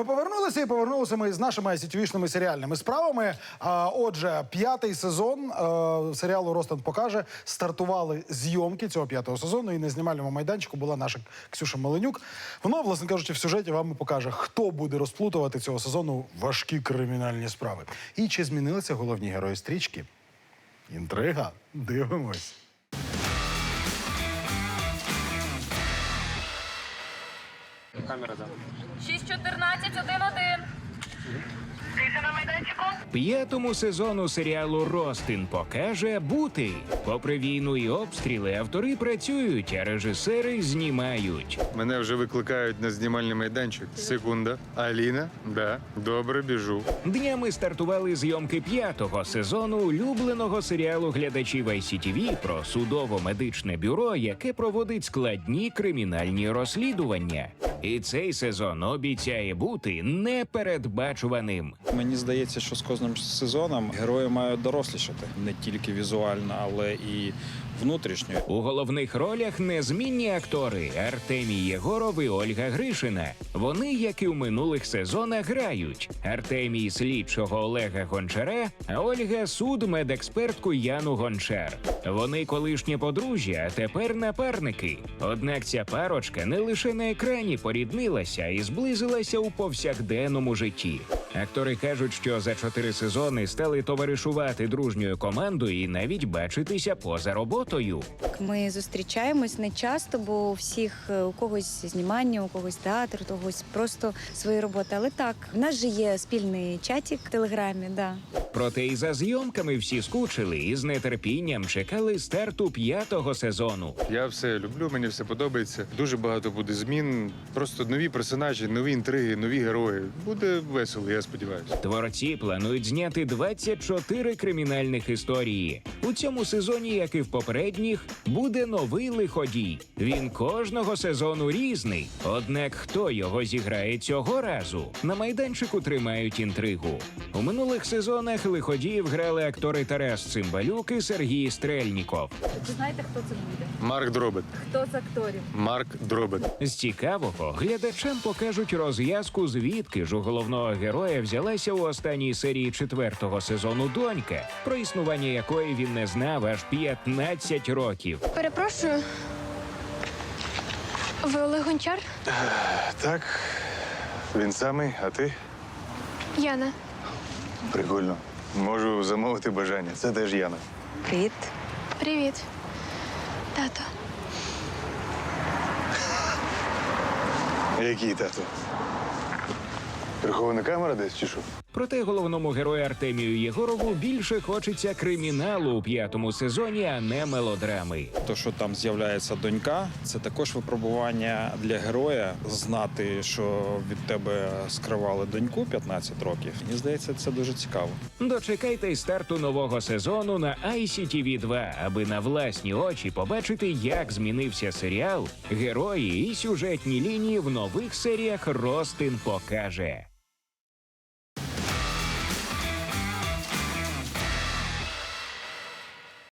Ми повернулися і повернулися ми з нашими ICTV-шними серіальними справами. А, отже, п'ятий сезон е, серіалу Ростан покаже. Стартували зйомки цього п'ятого сезону. І на знімальному майданчику була наша Ксюша Маленюк. Вона, власне кажучи, в сюжеті вам покаже, хто буде розплутувати цього сезону важкі кримінальні справи. І чи змінилися головні герої стрічки? Інтрига. Дивимось. Камера, да. 6.14, 1-1. Тиша на майданчику. П'ятому сезону серіалу Ростин покаже бути. Попри війну і обстріли, автори працюють, а режисери знімають. Мене вже викликають на знімальний майданчик. Секунда. Аліна, да, добре, біжу. Днями стартували зйомки п'ятого сезону улюбленого серіалу глядачів ICTV про судово-медичне бюро, яке проводить складні кримінальні розслідування. І цей сезон обіцяє бути непередбачуваним. Мені здається, що з кожним сезоном герої мають дорослішати не тільки візуально, але і внутрішньо. У головних ролях незмінні актори Артемій Єгоров і Ольга Гришина. Вони, як і в минулих сезонах, грають. Артемій слідчого Олега Гончара, а Ольга судмедекспертку Яну Гончар. Вони колишнє подружжя, а тепер напарники. Однак ця парочка не лише на екрані поріднилася і зблизилася у повсякденному житті. Актори кажуть, що за чотири сезони стали товаришувати дружньою командою і навіть бачитися поза роботою. Ми зустрічаємось не часто, бо у всіх е, у когось знімання, у когось театр, у когось просто свої роботи. Але так, в нас же є спільний чатик в телеграмі. Да. Проте і за зйомками всі скучили і з нетерпінням чекали старту п'ятого сезону. Я все люблю, мені все подобається. Дуже багато буде змін. Просто нові персонажі, нові інтриги, нові герої. Буде весело, я сподіваюся. Творці планують зняти 24 кримінальних історії. У цьому сезоні, як і в попередніх, буде новий лиходій. Він кожного сезону різний. Однак хто його зіграє цього разу? На майданчику тримають інтригу. У минулих сезонах лиходіїв грали актори Тарас Цимбалюк і Сергій Стрельніков. Ви знаєте, хто це буде? Марк Дробет. Хто з акторів? Марк Дробет. З цікавого глядачам покажуть розв'язку, звідки ж у головного героя взялася у останній серії четвертого сезону донька, про існування якої він не знав аж 15 років. Перепрошую. Ви Олег Гончар? Так, він самий, а ти? Яна. Прикольно. Можу замовити бажання. Це теж Яна. Привіт. Привіт. Тато. Який тато? Прихована камера десь чи що? Проте головному герою Артемію Єгорову більше хочеться криміналу у п'ятому сезоні, а не мелодрами. То, що там з'являється донька, це також випробування для героя знати, що від тебе скривали доньку 15 років. Мені здається, це дуже цікаво. Дочекайте старту нового сезону на ICTV 2, аби на власні очі побачити, як змінився серіал, герої і сюжетні лінії в нових серіях Ростин покаже.